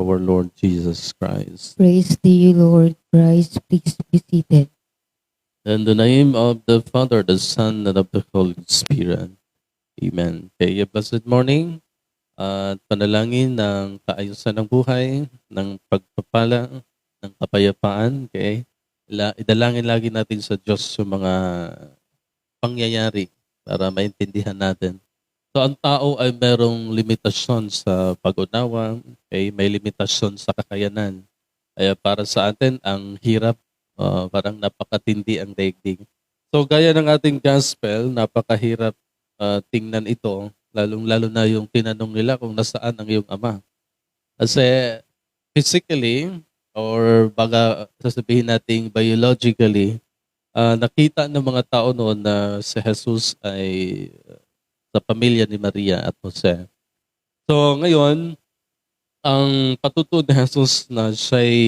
our Lord Jesus Christ. Praise to you, Lord Christ. Please be seated. In the name of the Father, the Son, and of the Holy Spirit. Amen. Okay, a blessed morning at panalangin ng kaayusan ng buhay, ng pagpapala, ng kapayapaan. Okay? Idalangin lagi natin sa Diyos yung mga pangyayari para maintindihan natin. So ang tao ay merong limitasyon sa pag-unawa, okay? may limitasyon sa kakayanan. Kaya para sa atin, ang hirap, uh, parang napakatindi ang daigdig. So gaya ng ating gospel, napakahirap uh, tingnan ito, lalong-lalo na yung tinanong nila kung nasaan ang iyong ama. Kasi physically, or baga sasabihin nating biologically, ah, nakita ng mga tao noon na si Jesus ay uh, sa pamilya ni Maria at Jose. So ngayon, ang patutuo ni Jesus na siya'y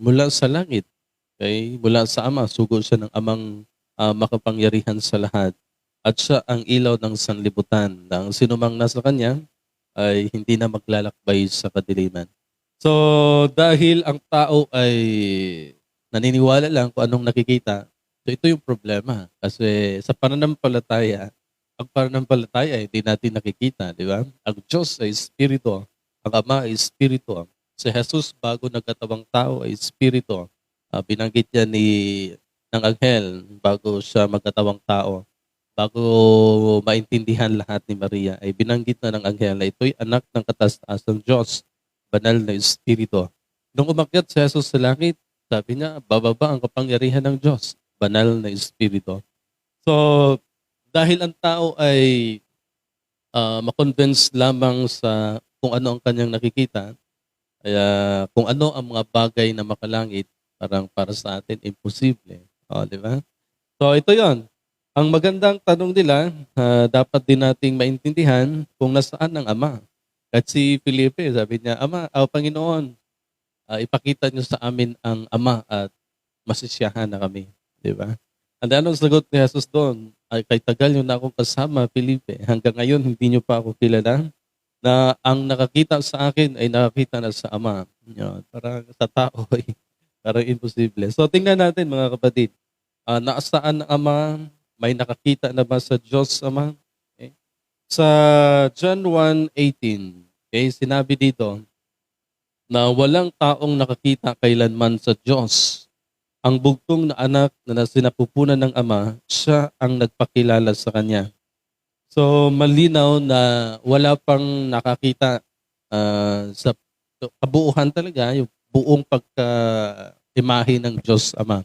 mula sa langit, okay? mula sa Ama, sugo siya ng amang ah, makapangyarihan sa lahat. At siya ang ilaw ng sanlibutan na ang sinumang nasa kanya ay hindi na maglalakbay sa kadiliman. So dahil ang tao ay naniniwala lang kung anong nakikita, so ito yung problema. Kasi sa pananampalataya, ang pananampalataya hindi natin nakikita, di ba? Ang Diyos ay Espiritu, ang Ama ay Espiritu. Si Jesus bago nagkatawang tao ay Espiritu. Ah, binanggit niya ni ng anghel bago siya magkatawang tao. Bago maintindihan lahat ni Maria, ay binanggit na ng anghel na ito'y anak ng kataas ng Diyos, banal na Espiritu. Nung umakyat si Jesus sa langit, sabi niya, bababa ang kapangyarihan ng Diyos, banal na Espiritu. So, dahil ang tao ay uh, makonvince lamang sa kung ano ang kanyang nakikita, kaya kung ano ang mga bagay na makalangit, parang para sa atin, imposible. O, di ba? So, ito yon. Ang magandang tanong nila, ah, dapat din nating maintindihan kung nasaan ang Ama. At si Felipe, sabi niya, Ama, oh, Panginoon, ah, ipakita niyo sa amin ang Ama at masisiyahan na kami. Di ba? And anong sagot ni Jesus doon? Ay, kay tagal niyo na akong kasama, Felipe. Hanggang ngayon, hindi niyo pa ako kilala na ang nakakita sa akin ay nakakita na sa Ama. Yun, parang sa tao ay parang imposible. So tingnan natin mga kapatid. Ah, nasaan ang Ama? May nakakita na ba sa Diyos Ama? Okay. Sa John 1.18, okay, sinabi dito na walang taong nakakita kailanman sa Diyos. Ang bugtong na anak na sinapupunan ng Ama, siya ang nagpakilala sa Kanya. So malinaw na wala pang nakakita ah, sa kabuuhan talaga, yung buong pagka-imahe ng Diyos Ama.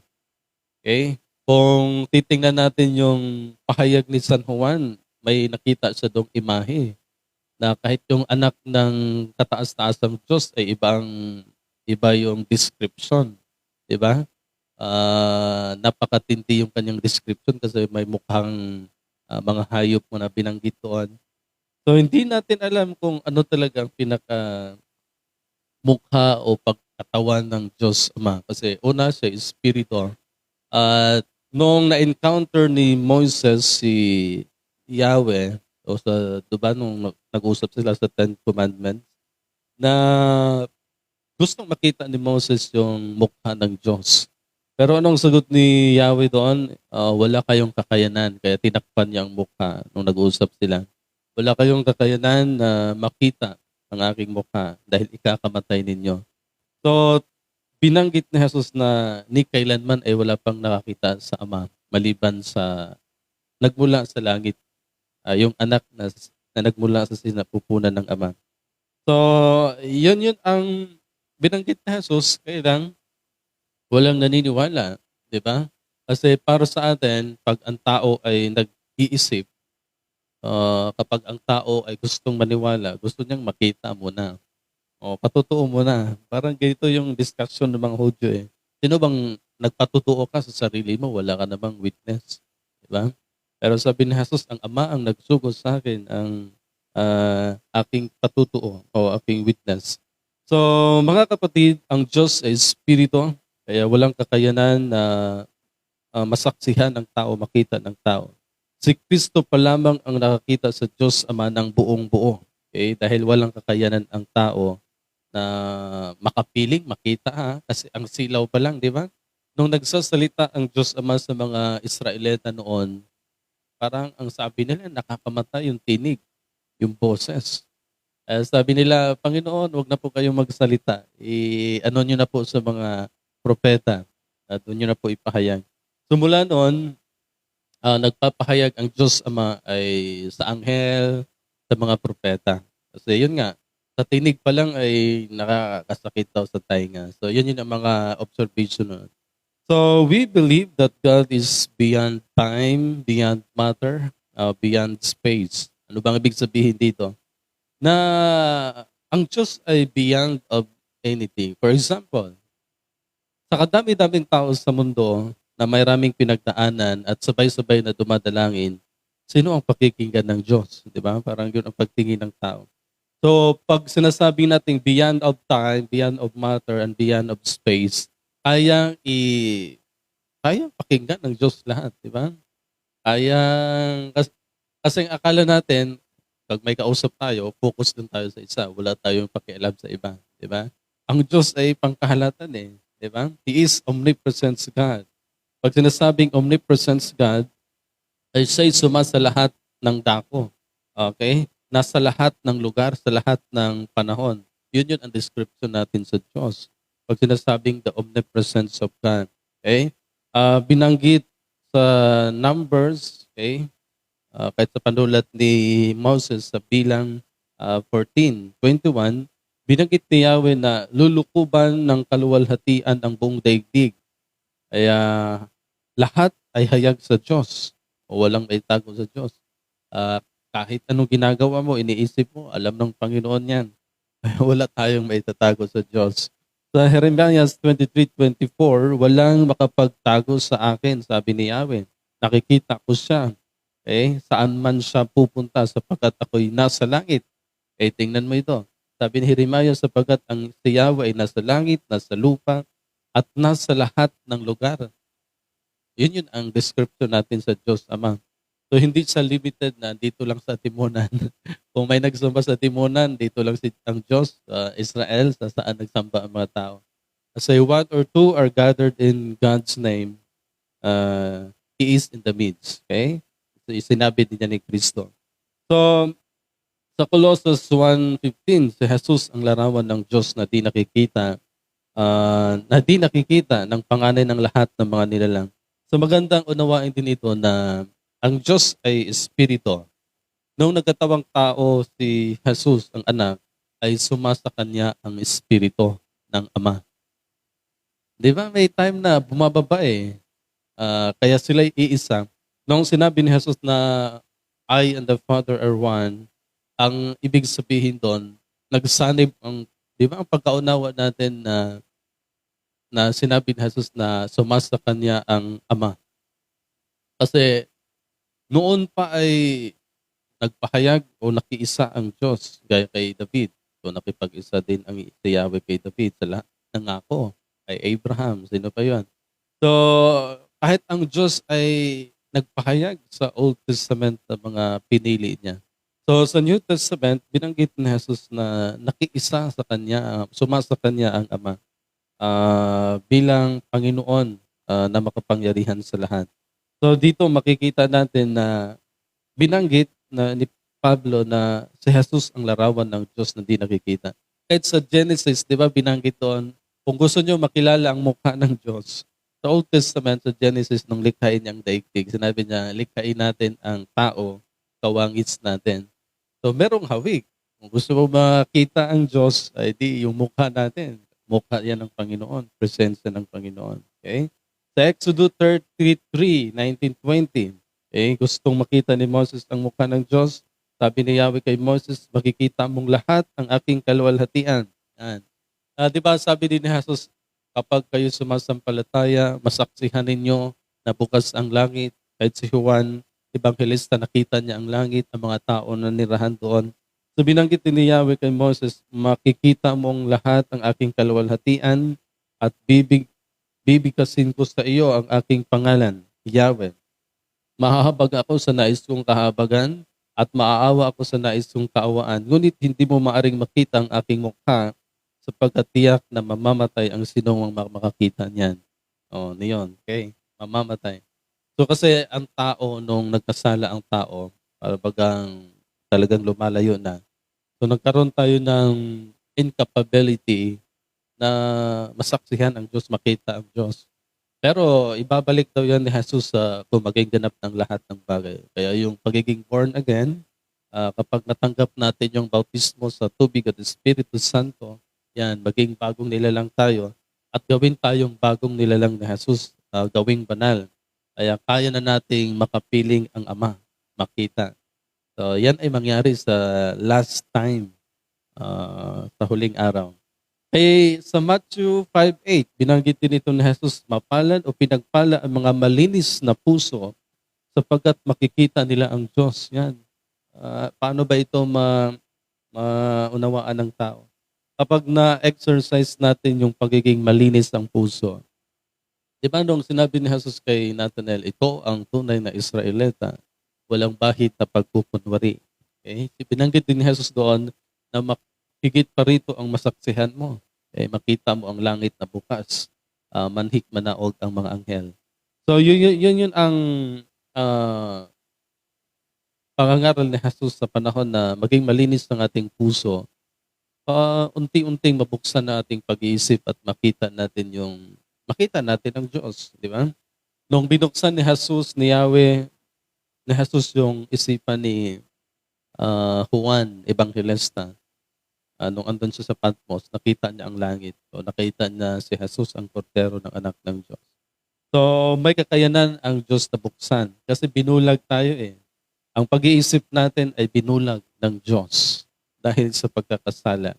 Okay? Kung titingnan natin yung pahayag ni San Juan, may nakita sa dong imahe na kahit yung anak ng kataas-taas ng Diyos ay ibang iba yung description. Di ba? Ah, napakatindi yung kanyang description kasi may mukhang ah, mga hayop mo na binanggit doon. So hindi natin alam kung ano talaga ang pinaka mukha o pagkatawan ng Diyos Ama. Kasi una siya, espiritu. At nung na-encounter ni Moises si Yahweh, o sa, diba, nung nag- nag-usap sila sa Ten Commandments, na gustong makita ni Moses yung mukha ng Diyos. Pero anong sagot ni Yahweh doon? Ah, wala kayong kakayanan, kaya tinakpan niya ang mukha nung nag-usap sila. Wala kayong kakayanan na makita ang aking mukha dahil ikakamatay ninyo. So, binanggit ni Jesus na ni kailanman ay wala pang nakakita sa Ama maliban sa nagmula sa langit, ah, yung anak na, na nagmula sa sinapupunan ng Ama. So, yun yun ang binanggit ni Jesus, kaya lang walang naniniwala, di ba? Kasi para sa atin, pag ang tao ay nag-iisip, ah, kapag ang tao ay gustong maniwala, gusto niyang makita muna. O, patutuo mo na. Parang ganito yung discussion ng mga Hudyo eh. Sino bang nagpatutuo ka sa sarili mo? Wala ka namang witness. Di ba? Pero sabi ni Jesus, ang Ama ang nagsugo sa akin ang ah, aking patutuo o aking witness. So, mga kapatid, ang Diyos ay Espiritu, kaya walang kakayanan na ah, masaksihan ng tao, makita ng tao. Si Kristo pa lamang ang nakakita sa Diyos Ama ng buong buo. Okay? Dahil walang kakayanan ang tao na makapiling, makita ha, kasi ang silaw pa lang, di ba? Nung nagsasalita ang Diyos Ama sa mga Israelita noon, parang ang sabi nila, nakakamatay yung tinig, yung boses. Eh, sabi nila, Panginoon, wag na po kayong magsalita. I-ano nyo na po sa mga propeta at doon nyo na po ipahayag. Sumula noon, ah, nagpapahayag ang Diyos Ama ay sa anghel, sa mga propeta. Kasi yun nga, sa tinig pa lang ay nakakasakit daw sa tainga. So yun yun ang mga observation nun. So we believe that God is beyond time, beyond matter, uh, beyond space. Ano bang ibig sabihin dito? Na ang Diyos ay beyond of anything. For example, sa kadami-daming tao sa mundo na may raming pinagdaanan at sabay-sabay na dumadalangin, sino ang pakikinggan ng Diyos? Di ba? Parang yun ang pagtingin ng tao. So, pag sinasabi natin beyond of time, beyond of matter, and beyond of space, kayang i kayang pakinggan ng Diyos lahat, di ba? Kayang, kasi, kasi ang akala natin, pag may kausap tayo, focus din tayo sa isa. Wala tayong pakialam sa iba, di ba? Ang Diyos ay pangkahalatan eh, di ba? He is omnipresent God. Pag sinasabing omnipresent God, ay siya'y suma sa lahat ng dako. Okay? Nasa lahat ng lugar, sa lahat ng panahon. Yun yun ang description natin sa Diyos. Pag sinasabing the omnipresence of God. Okay? Ah, binanggit sa Numbers, okay? Ah, kahit sa panulat ni Moses sa bilang ah, 14, 21, binanggit ni Yahweh na lulukuban ng kaluwalhatian ang buong daigdig. Kaya lahat ay hayag sa Diyos o walang may sa Diyos. Ah, kahit anong ginagawa mo, iniisip mo, alam ng Panginoon yan. Wala tayong may tatago sa Diyos. Sa Jeremiah 23.24, walang makapagtago sa akin, sabi ni Yahweh. Nakikita ko siya. Eh, saan man siya pupunta sapagkat ako'y nasa langit. Eh, tingnan mo ito. Sabi ni Jeremiah, sapagkat ang si Yahweh ay nasa langit, nasa lupa, at nasa lahat ng lugar. Yun yun ang description natin sa Diyos Ama. So hindi siya limited na dito lang sa Timonan. Kung may nagsamba sa Timonan, dito lang si ang Diyos, uh, Israel, sa saan nagsamba ang mga tao. Say one or two are gathered in God's name, uh, He is in the midst. Okay? So, sinabi din niya ni Kristo. So, sa Colossus 1.15, si Jesus ang larawan ng Diyos na di nakikita, uh, na di nakikita ng panganay ng lahat ng mga nilalang. So magandang unawain din ito na ang Diyos ay Espiritu. Nung nagkatawang tao si Jesus, ang anak, ay sumasa kanya ang Espiritu ng Ama. Di ba? May time na bumababa eh. Ah, kaya sila iisa. Nung sinabi ni Jesus na I and the Father are one, ang ibig sabihin doon, nagsanib ang, di ba, ang pagkaunawa natin na na sinabi ni Jesus na sumasa kanya ang Ama. Kasi noon pa ay nagpahayag o nakiisa ang Diyos gaya kay David. So nakipag-isa din ang si kay David sa lahat ng ako. Kay Abraham, sino pa yon? So kahit ang Diyos ay nagpahayag sa Old Testament ng mga pinili niya. So sa New Testament, binanggit ni Jesus na nakiisa sa Kanya, sumasa Kanya ang Ama ah, bilang Panginoon ah, na makapangyarihan sa lahat. So dito makikita natin na binanggit na ni Pablo na si Jesus ang larawan ng Diyos na di nakikita. Kahit sa Genesis, di ba binanggit doon, kung gusto nyo makilala ang mukha ng Diyos, sa Old Testament, sa Genesis, nung likhain niyang daigdig, sinabi niya, likhain natin ang tao, kawangits natin. So merong hawig. Kung gusto mo makita ang Diyos, ay di yung mukha natin. Mukha yan ng Panginoon, presensya ng Panginoon. Okay? Sa Exodus 33, 19-20, eh, gustong makita ni Moses ang mukha ng Diyos. Sabi ni Yahweh kay Moses, makikita mong lahat ang aking kaluwalhatian. Yan. Ah, di ba sabi din ni Jesus, kapag kayo sumasampalataya, masaksihan ninyo na bukas ang langit. Kahit si Juan, Evangelista, nakita niya ang langit, ang mga tao na nirahan doon. So binanggit ni Yahweh kay Moses, makikita mong lahat ang aking kaluwalhatian at bibig, bibigkasin ko sa iyo ang aking pangalan, Yahweh. Mahahabag ako sa nais kong kahabagan at maaawa ako sa nais kong kaawaan. Ngunit hindi mo maaring makita ang aking mukha sapagkat tiyak na mamamatay ang mak- makakita niyan. O, niyon. Okay? Mamamatay. So kasi ang tao, nung nagkasala ang tao, bagang talagang lumalayo na. So nagkaroon tayo ng incapability na masaksihan ang Diyos, makita ang Diyos. Pero ibabalik daw yan ni Jesus sa kung maging ganap ng lahat ng bagay. Kaya yung pagiging born again, ah, kapag natanggap natin yung bautismo sa tubig at Espiritu Santo, yan, maging bagong nilalang tayo at gawin tayong bagong nilalang ni Jesus, ah, gawing banal. Kaya kaya na nating makapiling ang Ama, makita. So yan ay mangyari sa last time ah, sa huling araw. Kay sa Matthew 5.8, binanggit din ito ni Jesus, mapalad o pinagpala ang mga malinis na puso sapagkat makikita nila ang Diyos. Yan. Ah, paano ba ito ma, maunawaan ng tao? Kapag na-exercise natin yung pagiging malinis ng puso, di ba nung sinabi ni Jesus kay Nathanael, ito ang tunay na Israelita, walang bahit na pagpupunwari. Okay? Binanggit din ni Jesus doon na makikit pa rito ang masaksihan mo. Eh, makita mo ang langit na bukas. Ah, manhik manaog ang mga anghel. So, yun, yun, yun, yun ang ah, pangangaral ni Jesus sa panahon na maging malinis ng ating puso. pa unti-unting mabuksan na ating pag-iisip at makita natin yung makita natin ang Diyos, di ba? Nung binuksan ni Jesus ni Yahweh, ni Jesus yung isipan ni ah, Juan Evangelista, Ah, nung andun siya sa Patmos, nakita niya ang langit. So, nakita niya si Jesus ang kordero ng anak ng Diyos. So, may kakayanan ang Diyos na buksan. Kasi binulag tayo eh. Ang pag-iisip natin ay binulag ng Diyos dahil sa pagkakasala.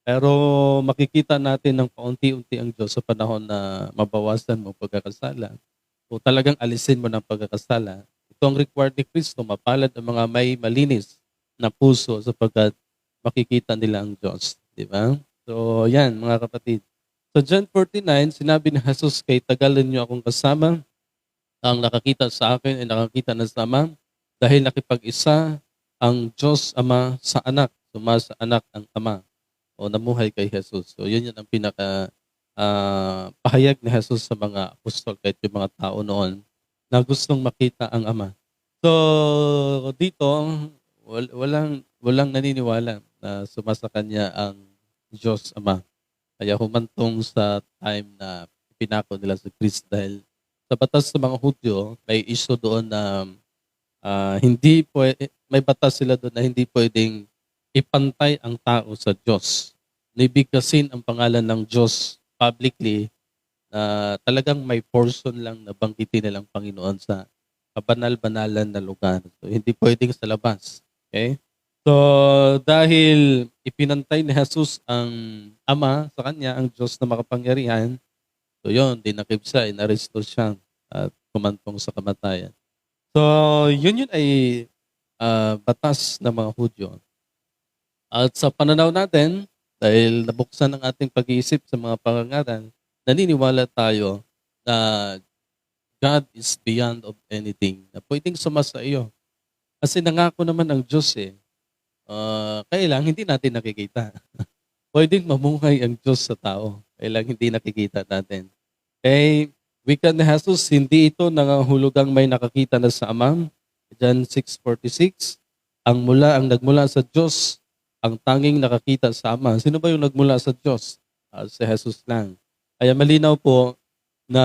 Pero makikita natin ng paunti-unti ang Diyos sa panahon na mabawasan mo pagkakasala o talagang alisin mo ng pagkakasala. Ito ang required ni Kristo, mapalad ang mga may malinis na puso sapagkat makikita nila ang Diyos. Di ba? So, yan, mga kapatid. Sa John 49, sinabi ni Jesus kay tagalan niyo akong kasama. Ang nakakita sa akin ay nakakita na sa Ama dahil nakipag-isa ang Diyos Ama sa anak. Suma sa anak ang Ama o namuhay kay Jesus. So, yun yun ang pinaka ah, pahayag ni Jesus sa mga apostol kahit yung mga tao noon na gustong makita ang Ama. So, dito, wal- walang walang naniniwala na sumasa kanya ang Diyos Ama. Kaya humantong sa time na pinako nila sa Christ dahil sa batas ng mga Hudyo, may issue doon na ah, hindi pwede, may batas sila doon na hindi pwedeng ipantay ang tao sa Diyos. Nibigkasin ang pangalan ng Diyos publicly na talagang may portion lang na banggitin nilang Panginoon sa kabanal-banalan na lugar. So, hindi pwedeng sa labas. Okay? So, dahil ipinantay ni Jesus ang Ama sa kanya, ang Diyos na makapangyarihan, so yun, dinakip siya, inaresto siya at kumantong sa kamatayan. So, yun yun ay ah, batas ng mga Hudyo. At sa pananaw natin, dahil nabuksan ang ating pag-iisip sa mga pangangaral, naniniwala tayo na God is beyond of anything na pwedeng sumasa iyo. Kasi nangako naman ang Diyos eh, Ah, kailang hindi natin nakikita. Pwedeng mamuhay ang Diyos sa tao. Kailang hindi nakikita natin. Kay wika ni Jesus, hindi ito nangahulugang may nakakita na sa Amang. John 6.46, ang mula, ang nagmula sa Diyos, ang tanging nakakita sa Ama. Sino ba yung nagmula sa Diyos? Ah, si Jesus lang. Kaya malinaw po na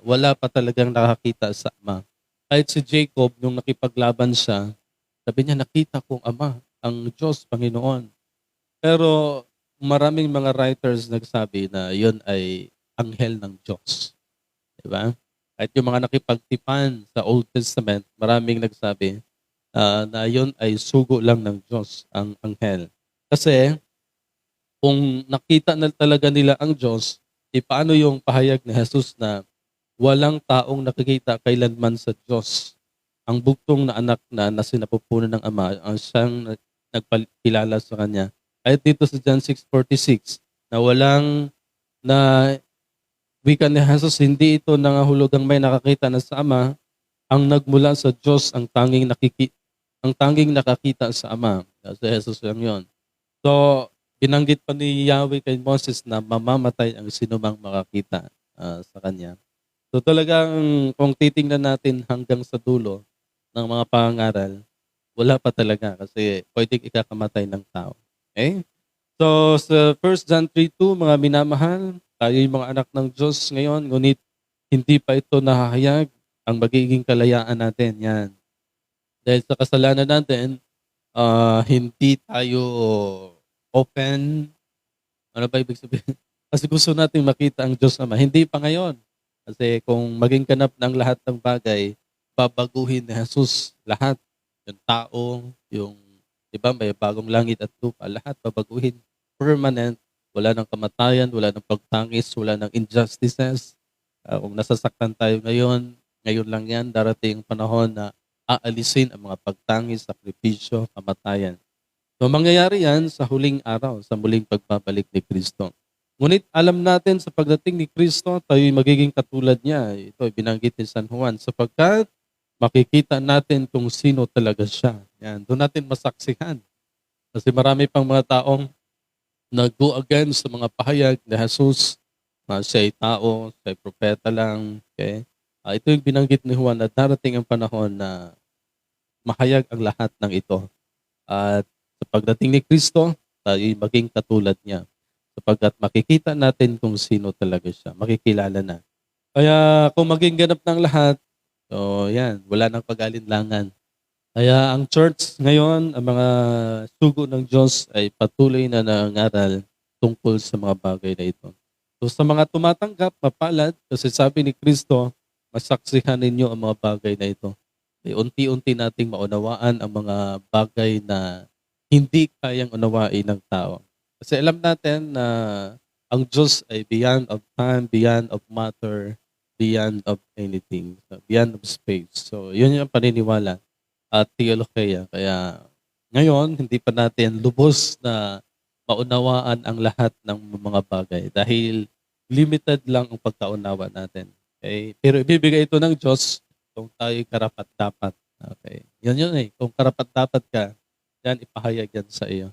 wala pa talagang nakakita sa Ama. Kahit si Jacob, nung nakipaglaban siya, sabi niya, nakita kong Ama ang Diyos, Panginoon. Pero maraming mga writers nagsabi na yon ay anghel ng Diyos. Di ba? Kahit yung mga nakipagtipan sa Old Testament, maraming nagsabi ah, na yon ay sugo lang ng Diyos, ang anghel. Kasi kung nakita na talaga nila ang Diyos, di paano yung pahayag ni Jesus na walang taong nakikita kailanman sa Diyos. Ang bugtong na anak na, na sinapupunan ng Ama, ang siyang nagpakilala sa kanya. Kahit dito sa John 6.46, na walang na wika ni Jesus, hindi ito nangahulugang may nakakita na sa Ama, ang nagmula sa Diyos ang tanging nakiki ang tanging nakakita sa Ama. Sa Jesus lang yon. So, binanggit pa ni Yahweh kay Moses na mamamatay ang sinumang makakita ah, sa kanya. So talagang kung titingnan natin hanggang sa dulo ng mga pangaral, wala pa talaga kasi pwedeng ikakamatay ng tao. Okay? So sa 1 John 3.2, mga minamahal, tayo yung mga anak ng Diyos ngayon, ngunit hindi pa ito nahahayag ang magiging kalayaan natin. Yan. Dahil sa kasalanan natin, ah, hindi tayo open. Ano ba ibig sabihin? Kasi gusto natin makita ang Diyos naman. Hindi pa ngayon. Kasi kung maging ganap ng lahat ng bagay, babaguhin ni Jesus lahat. Yung tao, yung, di ba, may bagong langit at lupa, lahat babaguhin. Permanent, wala ng kamatayan, wala ng pagtangis, wala ng injustices. Ah, kung nasasaktan tayo ngayon, ngayon lang yan, darating panahon na aalisin ang mga pagtangis, sakripisyo, kamatayan. So mangyayari yan sa huling araw, sa muling pagbabalik ni Kristo. Ngunit alam natin sa pagdating ni Kristo, tayo'y magiging katulad niya. Ito ay binanggit ni San Juan. Sapagkat makikita natin kung sino talaga siya. Yan, doon natin masaksihan. Kasi marami pang mga taong nag-go against sa mga pahayag ni Jesus na siya ay tao, siya ay propeta lang. Okay? Ah, ito yung binanggit ni Juan na darating ang panahon na mahayag ang lahat ng ito. At sa pagdating ni Kristo, tayo maging katulad niya. Sapagkat makikita natin kung sino talaga siya. Makikilala na. Kaya kung maging ganap ng lahat, so yan, wala nang pag-alinlangan. Kaya ang church ngayon, ang mga sugo ng Diyos ay patuloy na nangaral tungkol sa mga bagay na ito. So sa mga tumatanggap, mapalad, kasi sabi ni Kristo, masaksihan ninyo ang mga bagay na ito. Ay unti-unti nating maunawaan ang mga bagay na hindi kayang unawain ng tao. Kasi alam natin na ang Diyos ay beyond of time, beyond of matter, beyond of anything, beyond of space. So yun yung paniniwala at theologia. Kaya ngayon, hindi pa natin lubos na maunawaan ang lahat ng mga bagay dahil limited lang ang pagkaunawa natin. Okay? Pero ibibigay ito ng Diyos kung tayo karapat dapat. Okay. Yun yun eh. Kung karapat dapat ka, yan ipahayag yan sa iyo.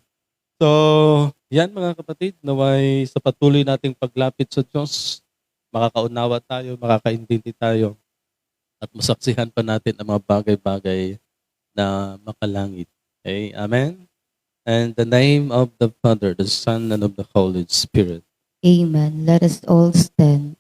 So, yan mga kapatid, naway sa patuloy nating paglapit sa Diyos, makakaunawa tayo, makakaintindi tayo, at masaksihan pa natin ang mga bagay-bagay na makalangit. Okay? Amen? And the name of the Father, the Son, and of the Holy Spirit. Amen. Let us all stand.